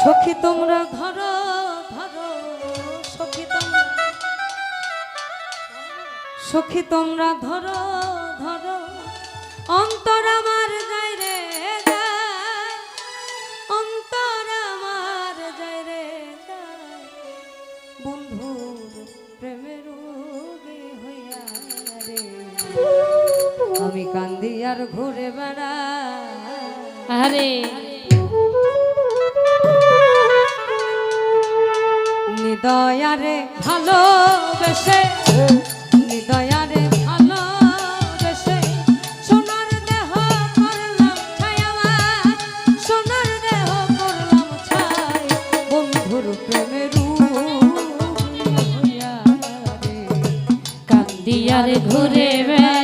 সখী তোমরা ধরো ধরো। তোমরা ধরো। অন্তর আমার যায় কান্দি আর ঘুরে বেড়া আরে। নিদয়ারে ভালোবেসে নিদয়ারে ভালো বেশে সোনার দেহ করলাম ছায়া সোনার দেহ করলাম ছায় বন্ধুর প্রেমের কান্দিয়ারে ঘুরে বেড়া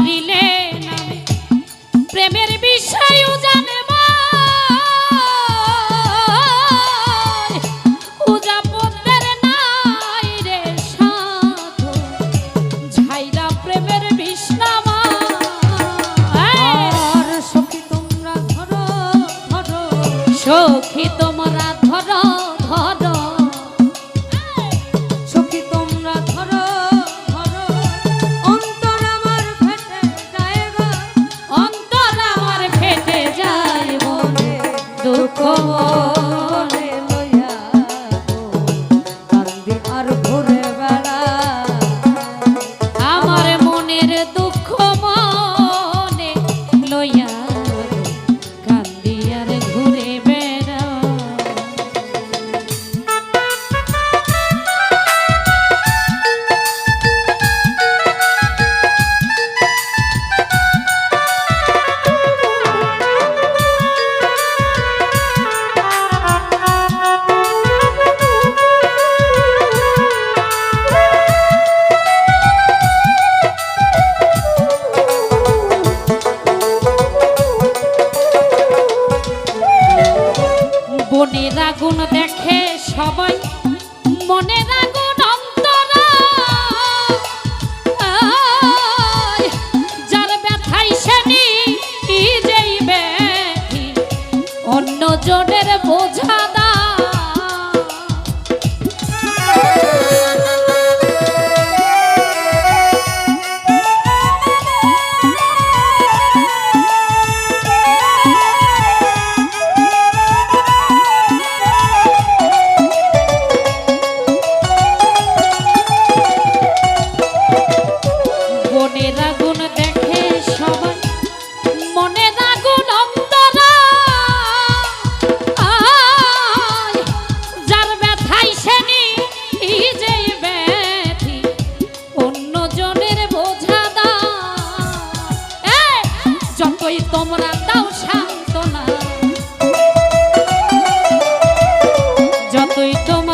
পারিলে Oh. মনের আগুন দেখে সবাই মনের আগুন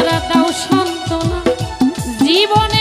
তোমরা দাও সান্ত্বনা। জীবনের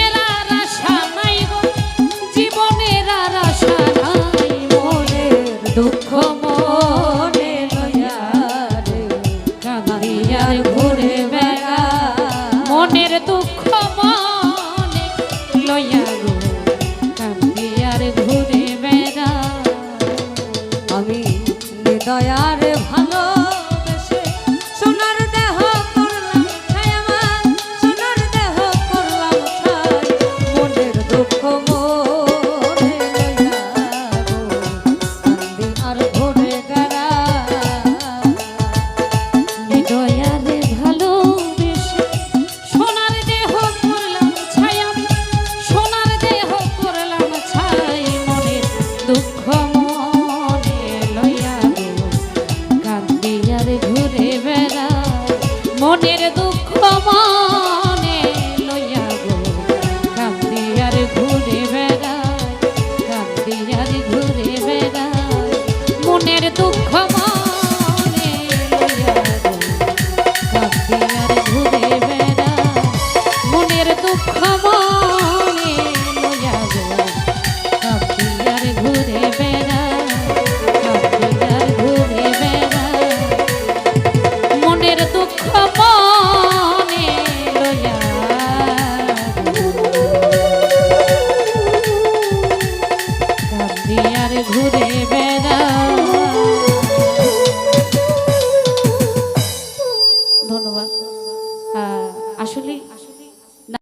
মনের দুঃখ